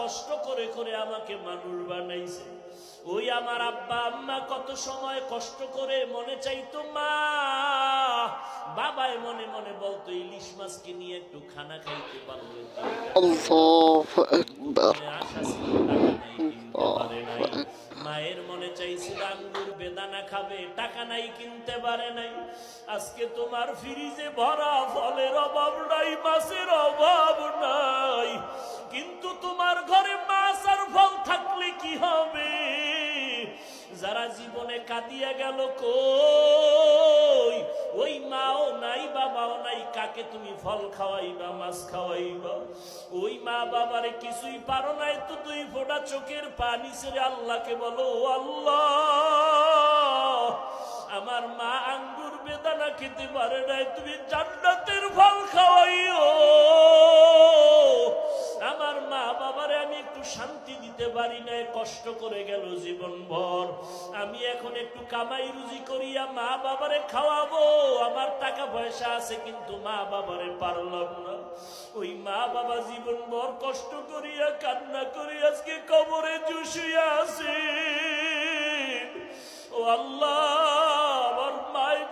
কষ্ট করে করে আমাকে মানুষ বানাইছে। ওই আমার আব্বা আম্মা কত সময় কষ্ট করে মনে চাইতো মা বাবাই মনে মনে বলতো ইলিশ মাছকে নিয়ে একটু খানা খাইতে পারলে তো। Allahu Akbar. আশা ছিল টাকা নাই কিনতে পারে নাই। মায়ের মনে চাইছিল আঙ্গুর বেদানা খাবে টাকা নাই কিনতে পারে নাই। আজকে তোমার ফ্রিজে ভরা ফলের অভাব নাই মাছের অভাব নাই। কাঁদিয়া গেল, কই? ওই মাও নাই, বাবাও নাই, কাকে তুমি ফল খাওয়াইবা, মাছ খাওয়াইবা? ওই মা বাবারে কিছুই পারো নাই তো দুই ফোঁটা চোখের পানি ছেড়ে আল্লাহকে বলো, "ও আল্লাহ, আমার মা আঙ্গুর বেদানা খেতে পারে নাই, তুমি জান্নাতের ফল খাওয়াইও পারি নাই কষ্ট করে গেল জীবন ভর আমি এখন একটু কামাই রুজি করিয়া মা বাবারে খাওয়াবো। আমার টাকা পয়সা আছে, কিন্তু মা বাবারে পারলাম না। ওই মা বাবা জীবন ভর কষ্ট করিয়া, কান্না করি আজকে কবরে জুসিয়া আছে ও আল্লাহ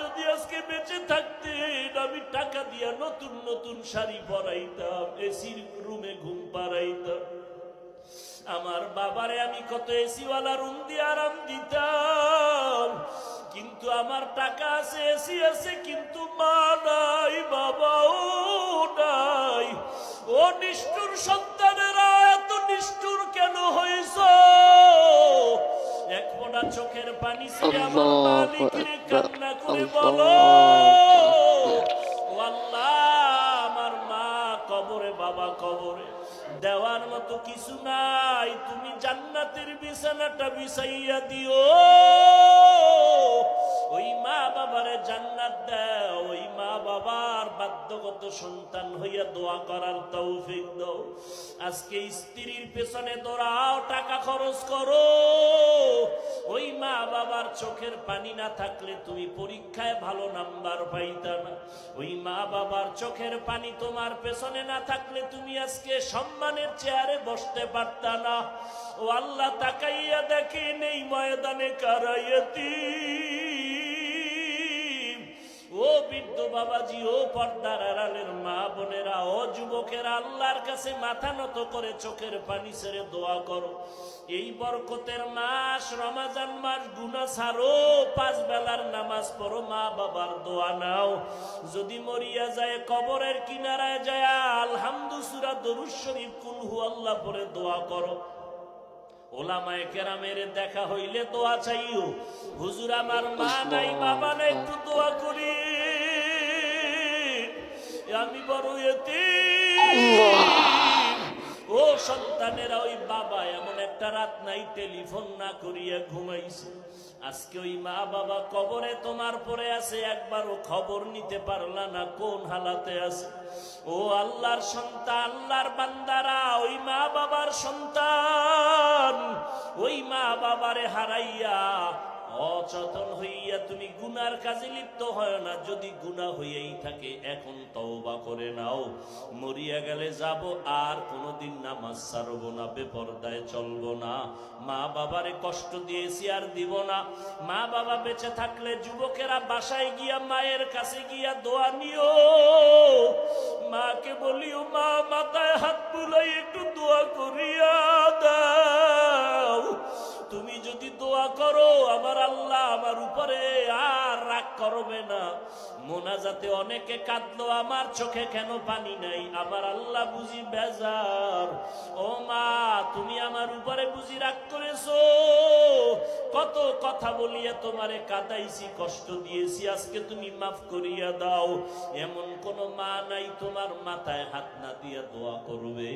যদি আজকে বেঁচে থাকতেন, আমি টাকা দিয়া নতুন নতুন শাড়ি পরাইতাম, এসির রুমে ঘুম পাড়াইতাম। আমার বাবারে আমি কত এসিওয়ালা রুম দিয়ে আরাম দিতাম। কিন্তু আমার টাকা আছে এসি আছে কিন্তু মা নাই বাবাও নাই। ও নিষ্ঠুর সন্তানেরা এত নিষ্ঠুর কেন হয়েছ? এক ফোঁটা চোখের পানি ছেড়ে আমার আল্লাহু কান্না করে বলো। আল্লাহ আমার মা কবরে বাবা কবরে। দেওয়ার মতো কিছু নাই। তুমি জান্নাতের বিছানাটা বিছাইয়া দিও। ওই মা বাবার জান্নাত দাও। ওই মা বাবার বাধ্যগত সন্তান হইয়া দোয়া করার তৌফিক দাও। আজকে স্ত্রীর পেছনে দৌড়াও, টাকা খরচ করো। ওই মা বাবার চোখের পানি না থাকলে তুমি পরীক্ষায় ভালো নাম্বার পাইতা না। ওই মা বাবার চোখের পানি তোমার পেছনে না থাকলে তুমি আজকে সম্মানের চেয়ারে বসতে পারতা না। ও আল্লাহ তাকাইয়া দেখে নেই ময়দানে কারাইয়াতি ও বৃদ্ধ বাবাজি, ও পর্দার আড়ালের বোনেরা, ও যুবকেরা, আল্লাহর কাছে মাথা নত করে চোখের পানি ছেড়ে দোয়া করো। এই বরকতের মাস, রমাজান মাস গুনা ছাড়ো, পাঁচ বেলার নামাজ পড়ো, মা বাবার দোয়া নাও। যদি মরিয়া যায়, কবরের কিনারায় যায়, আলহামদু সুরা দরুদ শরীফ কুলহু আল্লাহ পরে দোয়া করো। ওলামায় কেরামের দেখা হইলে দোয়া চাইও। হুজুর আমার মা নাই, বাবা নাই, একটু দোয়া করি। আমি বড় এতিম। ও সন্তানেরা, ওই বাবা এমন একটা রাত নাই টেলিফোন না করিয়া ঘুমাইছে আজকে ওই মা বাবা কবরে তোমার পরে আছে, একবারও খবর নিতে পারলা না কোন হালাতে আছে ও আল্লাহর সন্তান, আল্লাহর বান্দারা, ওই মা বাবার সন্তান, ওই মা বাবারে হারাইয়া অচেতন হইয়া তুমি গুনার কাজে লিপ্ত হয় না। যদি গুনাহ হইয়াই থাকে, এখন তওবা করে নাও। মরিয়া গেলে যাব, আর কোনোদিন নামাজ ছাড়বো না, বেপরদায় চলবো না। মা বাবারে কষ্ট দিয়েছি, আর দিব না। মা বাবা বেঁচে থাকলে যুবকেরা বাসায় গিয়া, মায়ের কাছে গিয়া দোয়া নিও। মাকে বলিও, মা, মাথায় হাত বুলাই একটু দোয়া করিয়া করো আমার আল্লাহ আমার উপরে আর রাগ করবে না। মোনাজাতে অনেকে কাঁদলো, আমার চোখে কেন পানি নাই? আমার আল্লাহ বুঝি বেজার। ও মা, তুমি আমার উপরে বুঝি রাগ করেছ? কত কথা বলিয়া তোমারে কাদাইছি, কষ্ট দিয়েছি, আজকে তুমি মাফ করিয়া দাও। এমন কোন মা নাই, তোমার মাথায় হাত না দিয়া দোয়া করবে।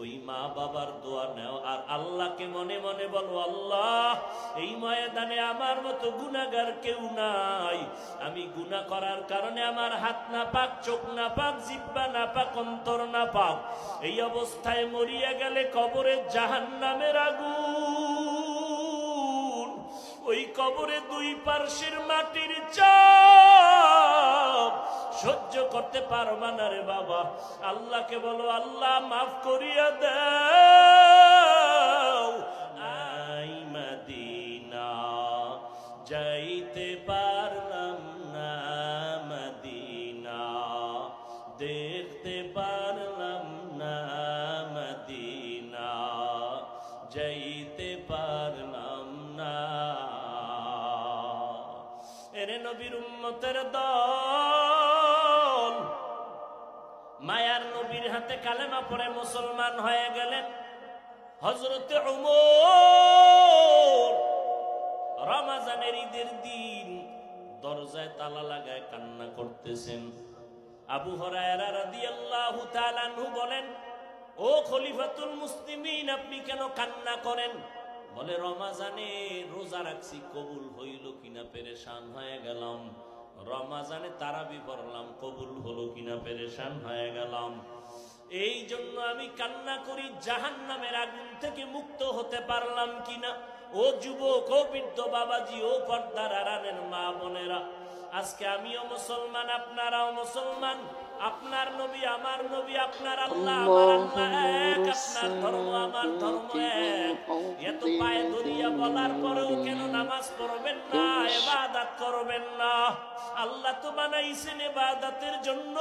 ওই মা বাবার দোয়া নেও। আর আল্লাহকে মনে মনে বলো, আল্লাহ, এই ময়দানে আমার মতো গুনাগার কেউ নাই। আমি গুনাহ করার কারণে আমার হাত না পাক চোখ না পাক জিব্বা না পাক অন্তর না পাক এই অবস্থায় মরিয়া গেলে কবরে জাহান্নামের আগুন। ওই কবরে দুই পার্শ্বের মাটির চাপ। সহ্য করতে পারবা না রে বাবা। আল্লাহকে বলো, আল্লাহ, মাফ করিয়া দাও এরে নবীর উম্মতের দল। মায়ার নবীর হাতে কালেমা পরে মুসলমান হয়ে গেলেন। হজরতে রমাজানের ঈদের দিন দরজায় তালা লাগায় কান্না করতেছেন। আবু হরায়রা বলেন, ও খলিফাতুল মুসলিমিন, আপনি কেন কান্না করেন? বলে রমাজানে রোজা রাখছি কবুল হইল কিনা পেরেশান হয়ে গেলাম। রমাজানে তারাবি পড়লাম কবুল হলো কিনা পেরেশান হয়ে গেলাম। এই জন্য আমি কান্না করি জাহান নামের আগুন থেকে মুক্ত হতে পারলাম কিনা? ও যুবক ও বৃদ্ধ বাবাজি ও পর্দার আরানের মা বোনেরা আজকে আমিও মুসলমান আপনারাও মুসলমান। আপনার নবী আমার নবী আপনার আল্লাহ আমার আল্লাহ এক আপনার ধর্ম আমার ধর্ম এত পায়ে দুনিয়া বলার পরেও কেন নামাজ পড়বেন না এবাদাত করবেন না? আল্লাহ তো বানাইছেন এবাদাতের জন্য।